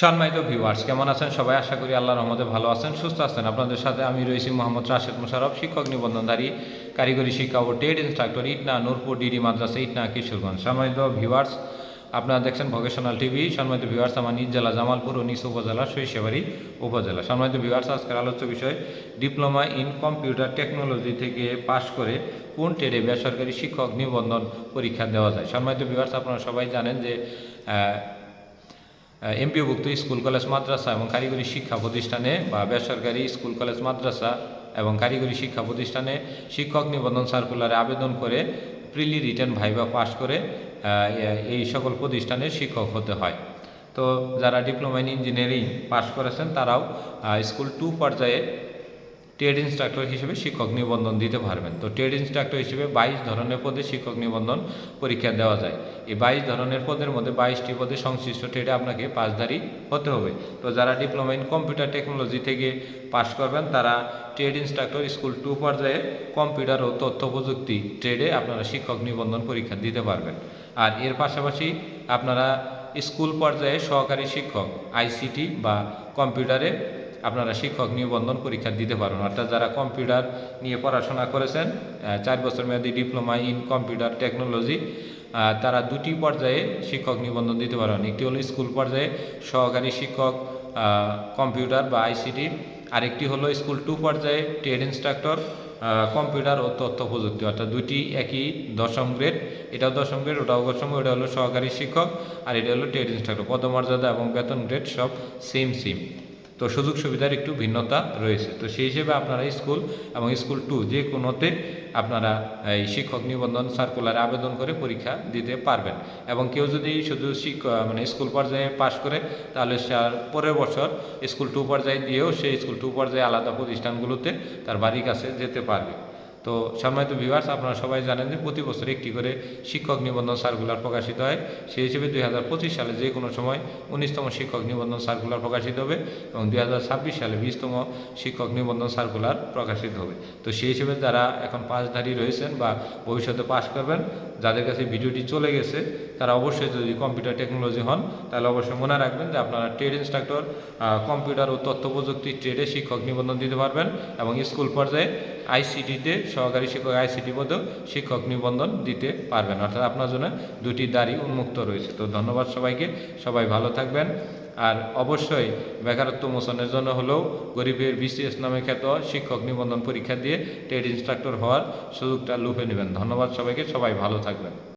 সম্মানিত ভিউয়ার্স কেমন আছেন সবাই? আশা করি আল্লাহর রহমতে ভালো আছেন, সুস্থ আছেন। আপনাদের সাথে আমি রয়েছি মোহাম্মদ রাশেদ মুশারফ শিক্ষক নিবন্ধনধারী, কারিগরি শিক্ষা ও trade instructor, Itna Nurpur, DD মাদ্রাসা, ইটনা কিশোরগঞ্জ। সম্মানিত ভিউয়ার্স আপনারা দেখছেন ভোকেশনাল টিভি সম্মানিত ভিউয়ার্স আমার নিজ জেলা জামালপুর ও নিজ উপজেলা শৈশবাড়ি উপজেলা। সম্মানিত ভিউয়ার্স আজকের আলোচ্য বিষয় ডিপ্লোমা ইন কম্পিউটার টেকনোলজি থেকে পাশ করে কোন ট্রেডে বেসরকারি শিক্ষক নিবন্ধন পরীক্ষা দেওয়া যায়। সম্মানিত ভিউয়ার্স আপনারা সবাই জানেন যে এমপিওভুক্ত স্কুল, কলেজ, মাদ্রাসা এবং কারিগরি শিক্ষা প্রতিষ্ঠানে বা বেসরকারি স্কুল, কলেজ, মাদ্রাসা এবং কারিগরি শিক্ষা প্রতিষ্ঠানে শিক্ষক নিবন্ধন সার্কুলারে আবেদন করে প্রিলি রিটার্ন ভাইবা পাস করে এই সকল প্রতিষ্ঠানের শিক্ষক হতে হয়। তো যারা ডিপ্লোমা ইন ইঞ্জিনিয়ারিং পাশ করেছেন, তারাও স্কুল টু পর্যায়ে ট্রেড ইনস্ট্রাক্টর হিসেবে শিক্ষক নিবন্ধন দিতে পারবেন। তো ট্রেড ইনস্ট্রাক্টর হিসেবে বাইশ ধরনের পদে শিক্ষক নিবন্ধন পরীক্ষা দেওয়া যায়। এই বাইশ ধরনের পদের মধ্যে বাইশটি পদে সংশ্লিষ্ট ট্রেডে আপনাকে পাসধারী হতে হবে। তো যারা ডিপ্লোমা ইন কম্পিউটার টেকনোলজি থেকে পাশ করবেন, তারা ট্রেড ইনস্ট্রাক্টর স্কুল টু পর্যায়ে কম্পিউটার ও তথ্য প্রযুক্তি ট্রেডে আপনারা শিক্ষক নিবন্ধন পরীক্ষা দিতে পারবেন। আর এর পাশাপাশি আপনারা স্কুল পর্যায়ে সহকারী শিক্ষক, আইসিটি বা কম্পিউটারে আপনারা শিক্ষক নিবন্ধন পরীক্ষা দিতে পারেন। অর্থাৎ যারা কম্পিউটার নিয়ে পড়াশোনা করেছেন চার বছর মেয়াদী ডিপ্লোমা ইন কম্পিউটার টেকনোলজি তারা দুটি পর্যায়ে শিক্ষক নিবন্ধন দিতে পারেন। একটি হলো স্কুল পর্যায়ে সহকারী শিক্ষক কম্পিউটার বা আইসিটি আরেকটি হলো স্কুল টু পর্যায়ে ট্রেড ইনস্ট্রাক্টর কম্পিউটার ও তথ্য প্রযুক্তি, অর্থাৎ দুটি একই দশম গ্রেড। এটাও দশম গ্রেড, ওটাও দশম, ওটা হলো সহকারী শিক্ষক, আর এটা হলো ট্রেড ইনস্ট্রাক্টর। পদমর্যাদা এবং বেতন গ্রেড সব সেম সেম তো সুযোগ সুবিধার একটু ভিন্নতা রয়েছে। তো সেই হিসেবে আপনারা স্কুল এবং স্কুল টু যে কোনোতে আপনারা এই শিক্ষক নিবন্ধন সার্কুলার আবেদন করে পরীক্ষা দিতে পারবেন। এবং কেউ যদি শুধু মানে স্কুল পর্যায়ে পাশ করে, তাহলে সে আর পরের বছর স্কুল টু পর্যায়ে দিয়েও সেই স্কুল টু পর্যায়ে আলাদা প্রতিষ্ঠানগুলোতে তার বাড়ির কাছে যেতে পারবে। তো সম্মানিত ভিউয়ার্স আপনারা সবাই জানেন যে প্রতি বছর একটি করে শিক্ষক নিবন্ধন সার্কুলার প্রকাশিত হয়। সেই হিসেবে দুই হাজার পঁচিশ সালে যে কোনো সময় উনিশতম শিক্ষক নিবন্ধন সার্কুলার প্রকাশিত হবে এবং দুই হাজার ছাব্বিশ সালে বিশতম শিক্ষক নিবন্ধন সার্কুলার প্রকাশিত হবে। তো সেই হিসেবে যারা এখন পাশধারী রয়েছেন বা ভবিষ্যতে পাশ করবেন, যাদের কাছে ভিডিওটি চলে গেছে, তারা অবশ্যই যদি কম্পিউটার টেকনোলজি হন, তাহলে অবশ্যই মনে রাখবেন যে আপনারা ট্রেড ইনস্ট্রাক্টর কম্পিউটার ও তথ্য প্রযুক্তি ট্রেডে শিক্ষক নিবন্ধন দিতে পারবেন এবং স্কুল পর্যায়ে আইসিটিতে সহকারী শিক্ষক আইসিটি পদেও শিক্ষক নিবন্ধন দিতে পারবেন। অর্থাৎ আপনার জন্য দুটি দাঁড়ি উন্মুক্ত রয়েছে। তো ধন্যবাদ সবাইকে। সবাই ভালো থাকবেন। আর অবশ্যই বেকারত্ব মোচনের জন্য হলেও গরিবের বিসিএস নামে খ্যাত শিক্ষক নিবন্ধন পরীক্ষা দিয়ে ট্রেড ইনস্ট্রাক্টর হওয়ার সুযোগটা লুফে নেবেন। ধন্যবাদ সবাইকে। সবাই ভালো থাকবেন।